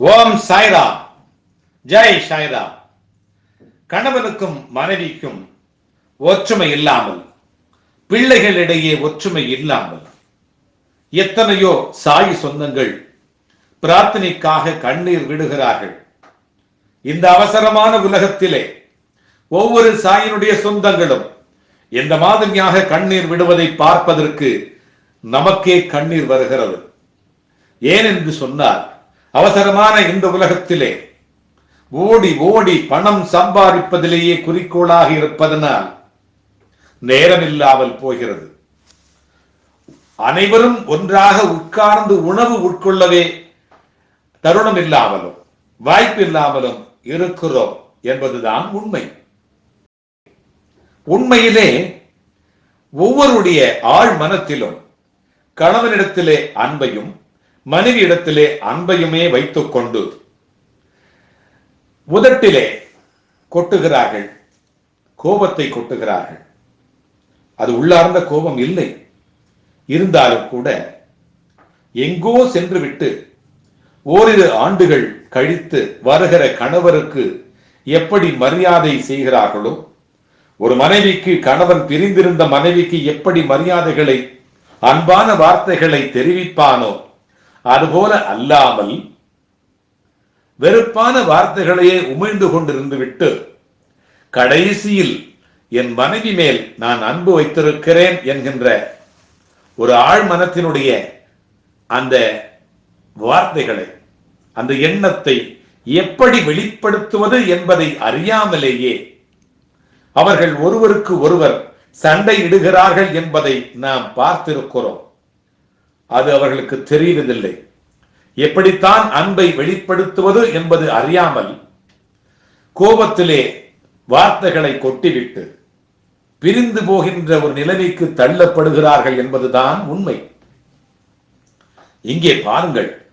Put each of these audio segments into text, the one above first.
ஓம் சாய்ரா ஜெய் சாய்ரா கணவனுக்கும் மனைவிக்கும் ஒற்றுமை இல்லாமல் பிள்ளைகளிடையே ஒற்றுமை இல்லாமல் எத்தனையோ சாய் சொந்தங்கள் பிரார்த்தனைக்காக கண்ணீர் விடுகிறார்கள். இந்த அவசரமான உலகத்திலே ஒவ்வொரு சாயினுடைய சொந்தங்களும் இந்த மாதிரியாக கண்ணீர் விடுவதை பார்ப்பதற்கு நமக்கே கண்ணீர் வருகிறது. ஏன் என்று சொன்னால் அவசரமான இந்த உலகத்திலே ஓடி ஓடி பணம் சம்பாதிப்பதிலேயே குறிக்கோளாக இருப்பதனால் நேரமில்லாமல் போகிறது. அனைவரும் ஒன்றாக உட்கார்ந்து உணவு உட்கொள்ளவே தருணம் இல்லாமலும் வாய்ப்பு இல்லாமலும் இருக்கிறோம் என்பதுதான் உண்மை. உண்மையிலே ஒவ்வொருடைய ஆழ் மனத்திலும் கணவனிடத்திலே அன்பையும் மனைவி இடத்திலே அன்பையுமே வைத்துக் கொண்டு உதட்டிலே கொட்டுகிறார்கள் கோபத்தை கொட்டுகிறார்கள். அது உள்ளார்ந்த கோபம் இல்லை. இருந்தாலும் கூட எங்கோ சென்று விட்டு ஓரிரு ஆண்டுகள் கழித்து வருகிற கணவருக்கு எப்படி மரியாதை செய்கிறார்களோ ஒரு மனைவிக்கு கணவன் பிரிந்திருந்த மனைவிக்கு எப்படி மரியாதைகளை அன்பான வார்த்தைகளை தெரிவிப்பானோ அதுபோல அல்லாமல் வெறுப்பான வார்த்தைகளையே உமிழ்ந்து கொண்டிருந்து விட்டு கடைசியில் என் மனைவி மேல் நான் அன்பு வைத்திருக்கிறேன் என்கின்ற ஒரு ஆழ் மனத்தினுடைய அந்த வார்த்தைகளை அந்த எண்ணத்தை எப்படி வெளிப்படுத்துவது என்பதை அறியாமலேயே அவர்கள் ஒருவருக்கு ஒருவர் சண்டை இடுகிறார்கள் என்பதை நாம் பார்த்திருக்கிறோம். அது அவர்களுக்கு தெரிவதில்லை. எப்படித்தான் அன்பை வெளிப்படுத்துவது என்பது அறியாமல் கோபத்திலே வார்த்தைகளை கொட்டிவிட்டு பிரிந்து போகின்ற ஒரு நிலைமைக்கு தள்ளப்படுகிறார்கள் என்பதுதான் உண்மை. இங்கே பாருங்கள்.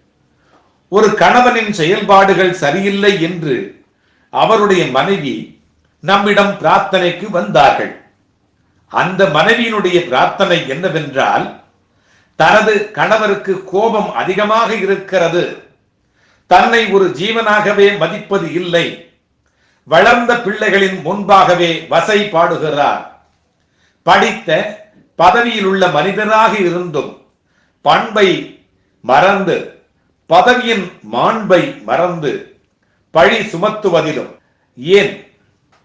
ஒரு கணவனின் செயல்பாடுகள் சரியில்லை என்று அவருடைய மனைவி நம்மிடம் பிரார்த்தனைக்கு வந்தார்கள். அந்த மனைவியினுடைய பிரார்த்தனை என்னவென்றால் தனது கணவருக்கு கோபம் அதிகமாக இருக்கிறது. தன்னை ஒரு ஜீவனாகவே மதிப்பது இல்லை. வளர்ந்த பிள்ளைகளின் முன்பாகவே வசை பாடுகிறார். படித்த பதவியில் உள்ள மனிதனாக இருந்தும் பண்பை மறந்து பதவியின் மாண்பை மறந்து பழி சுமத்துவதிலும் ஏன்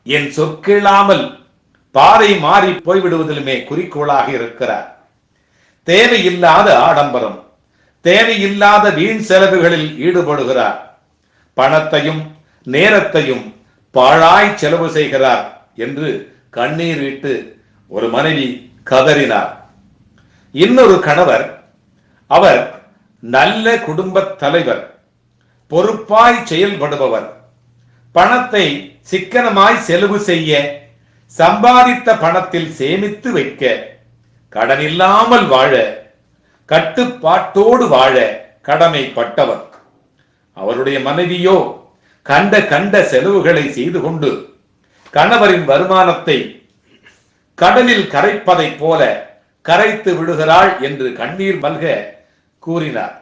என் சொற்கிழாமல் பாதை மாறி போய்விடுவதிலுமே குறிக்கோளாக இருக்கிறார். தேவையில்லாத ஆடம்பரம் தேவையில்லாத வீண் செலவுகளில் ஈடுபடுகிறார். பணத்தையும் நேரத்தையும் பாழாய் செலவு செய்கிறார் என்று கண்ணீர் விட்டு ஒரு மனைவி கதறினார். இன்னொரு கணவர் அவர் நல்ல குடும்ப தலைவர் பொறுப்பாய் செயல்படுபவர் பணத்தை சிக்கனமாய் செலவு செய்ய சம்பாதித்த பணத்தில் சேமித்து வைக்க கடன் இல்லாமல் வாழ கட்டுப்பாட்டோடு வாழ கடமைப்பட்டவர் அவருடைய மனைவியோ கண்ட கண்ட செலவுகளை செய்து கொண்டு கணவரின் வருமானத்தை கடலில் கரைப்பதைப் போல கரைத்து விடுகிறாள் என்று கண்ணீர் மல்க கூறினார்.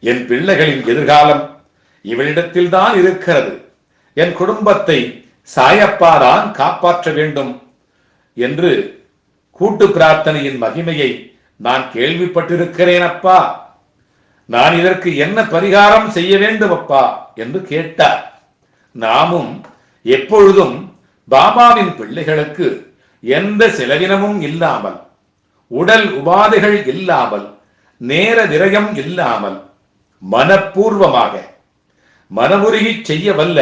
என் பிள்ளைகளின் எதிர்காலம் இவளிடத்தில்தான் இருக்கிறது. என் குடும்பத்தை சாயப்பாதான் காப்பாற்ற வேண்டும் என்று கூட்டு பிரார்த்தனையின் மகிமையை நான் கேள்விப்பட்டிருக்கிறேன் அப்பா. நான் இதற்கு என்ன பரிகாரம் செய்ய வேண்டும் அப்பா என்று கேட்டார். நாமும் எப்பொழுதும் பாபாவின் பிள்ளைகளுக்கு எந்த செலவினமும் இல்லாமல் உடல் உபாதைகள் இல்லாமல் நேர விரயம் இல்லாமல் மனப்பூர்வமாக மனமுருகி செய்ய வல்ல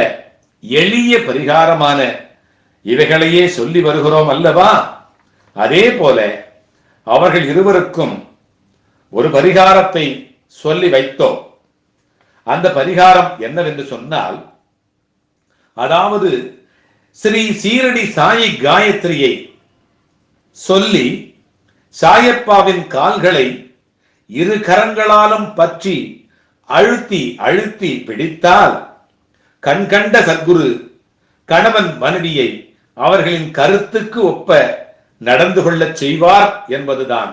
எளிய பரிகாரமான இவைகளையே சொல்லி வருகிறோம் அல்லவா? அதே போல அவர்கள் இருவருக்கும் ஒரு பரிகாரத்தை சொல்லி வைத்தோம். அந்த பரிகாரம் என்னவென்று சொன்னால் அதாவது ஸ்ரீ சீரடி சாயி காயத்ரியை சொல்லி சாயப்பாவின் கால்களை இரு கரங்களாலும் பற்றி அழுத்தி அழுத்தி பிடித்தால் கண்கண்ட சத்குரு கணவன் மனைவியை அவர்களின் கருத்துக்கு ஒப்ப நடந்து கொள்ளச் செய்வார் என்பதுதான்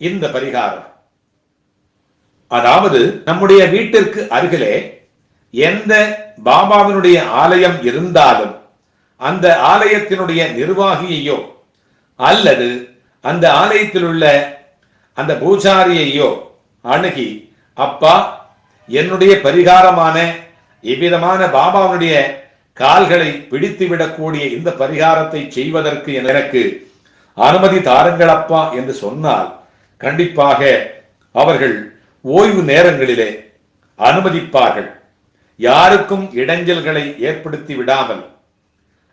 இந்த பரிகாரம். அதாவது நம்முடைய வீட்டிற்கு அருகிலே எந்த பாபாவினுடைய ஆலயம் இருந்தாலும் அந்த ஆலயத்தினுடைய நிர்வாகியையோ அல்லது அந்த ஆலயத்தில் உள்ள அந்த பூஜாரியையோ அணுகி அப்பா என்னுடைய பரிகாரமான இவ்விதமான பாபாவுடைய கால்களை பிடித்து விடக்கூடிய இந்த பரிகாரத்தை செய்வதற்கு எனக்கு அனுமதி தாருங்கள் அப்பா என்று சொன்னால் கண்டிப்பாக அவர்கள் ஓய்வு நேரங்களிலே அனுமதிப்பார்கள். யாருக்கும் இடைஞ்சல்களை ஏற்படுத்தி விடாமல்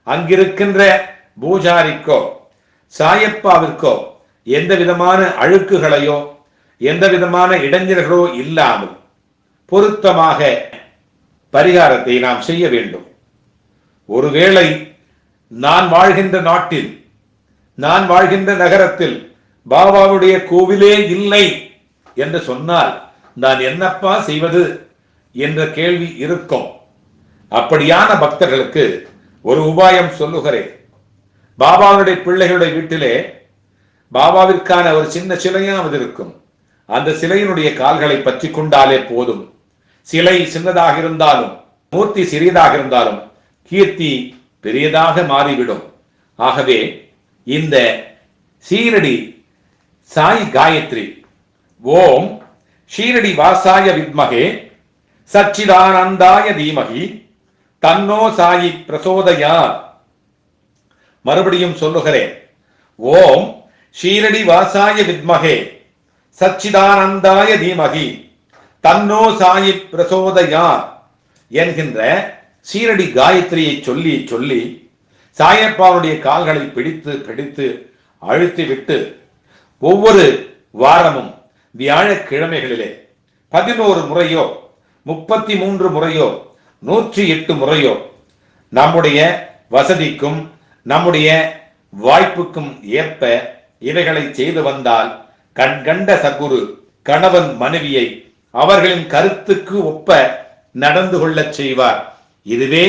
அங்கிருக்கின்ற பூஜாரிக்கோ சாயப்பாவிற்கோ எந்த விதமான அழுக்குகளையோ எந்த விதமான இடைஞ்சல்களோ இல்லாமல் பொருத்தமாக பரிகாரத்தை நாம் செய்ய வேண்டும். ஒருவேளை நான் வாழ்கின்ற நாட்டில் நான் வாழ்கின்ற நகரத்தில் பாபாவுடைய கோவிலே இல்லை என்று சொன்னால் நான் என்னப்பா செய்வது என்ற கேள்வி இருக்கும். அப்படியான பக்தர்களுக்கு ஒரு உபாயம் சொல்லுகிறேன். பாபாவுடைய பிள்ளைகளுடைய வீட்டிலே பாபாவிற்கான ஒரு சின்ன சிலையாவது இருக்கும். அந்த சிலையினுடைய கால்களை பற்றி கொண்டாலே போதும். சிலை சின்னதாக இருந்தாலும் மூர்த்தி சிறியதாக இருந்தாலும் கீர்த்தி பெரியதாக மாறிவிடும். ஆகவே இந்த சீரடி சாய் காயத்ரி. ஓம் ஷீரடி வாசாய வித்மகே சச்சிதானந்தாய தீமகி தன்னோ சாயி பிரசோதயா மறுபடியும் சொல்லுகிறேன். ஓம் ஷீரடி வாசாய வித்மகே சச்சிதானந்தாய தீமகி தன்னோ சாயி பிரசோதயா என்கின்ற சீரடி காயத்ரியை சொல்லி சொல்லி சாயப்பாவுடைய கால்களை பிடித்து பிடித்து அழுத்தி விட்டு ஒவ்வொரு வாரமும் வியாழக்கிழமைகளிலே பதினோரு முறையோ முப்பத்தி மூன்று முறையோ நூற்றி எட்டு முறையோ நம்முடைய வசதிக்கும் நம்முடைய வாய்ப்புக்கும் ஏற்ப இவைகளை செய்து வந்தால் கண்கண்ட சகுரு கணவன் மனைவியை அவர்களின் கருத்துக்கு ஒப்ப நடந்து கொள்ளச் செய்வார். இதுவே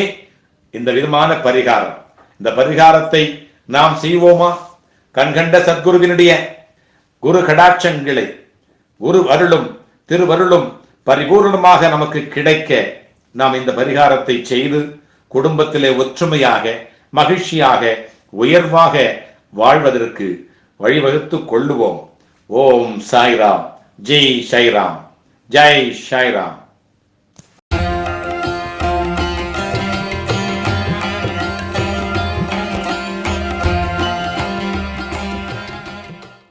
இந்த விதமான பரிகாரம். இந்த பரிகாரத்தை நாம் செய்வோமா? கண்கண்ட சத்குருவினுடைய குரு கடாட்சங்களை குரு அருளும் திருவருளும் பரிபூர்ணமாக நமக்கு கிடைக்க நாம் இந்த பரிகாரத்தை செய்து குடும்பத்திலே ஒற்றுமையாக மகிழ்ச்சியாக உயர்வாக வாழ்வதற்கு வழிவகுத்துக் கொள்ளுவோம். ஓம் சாய்ராம். ஜெய் சாய்ராம். ஜெய் சாய்ராம்.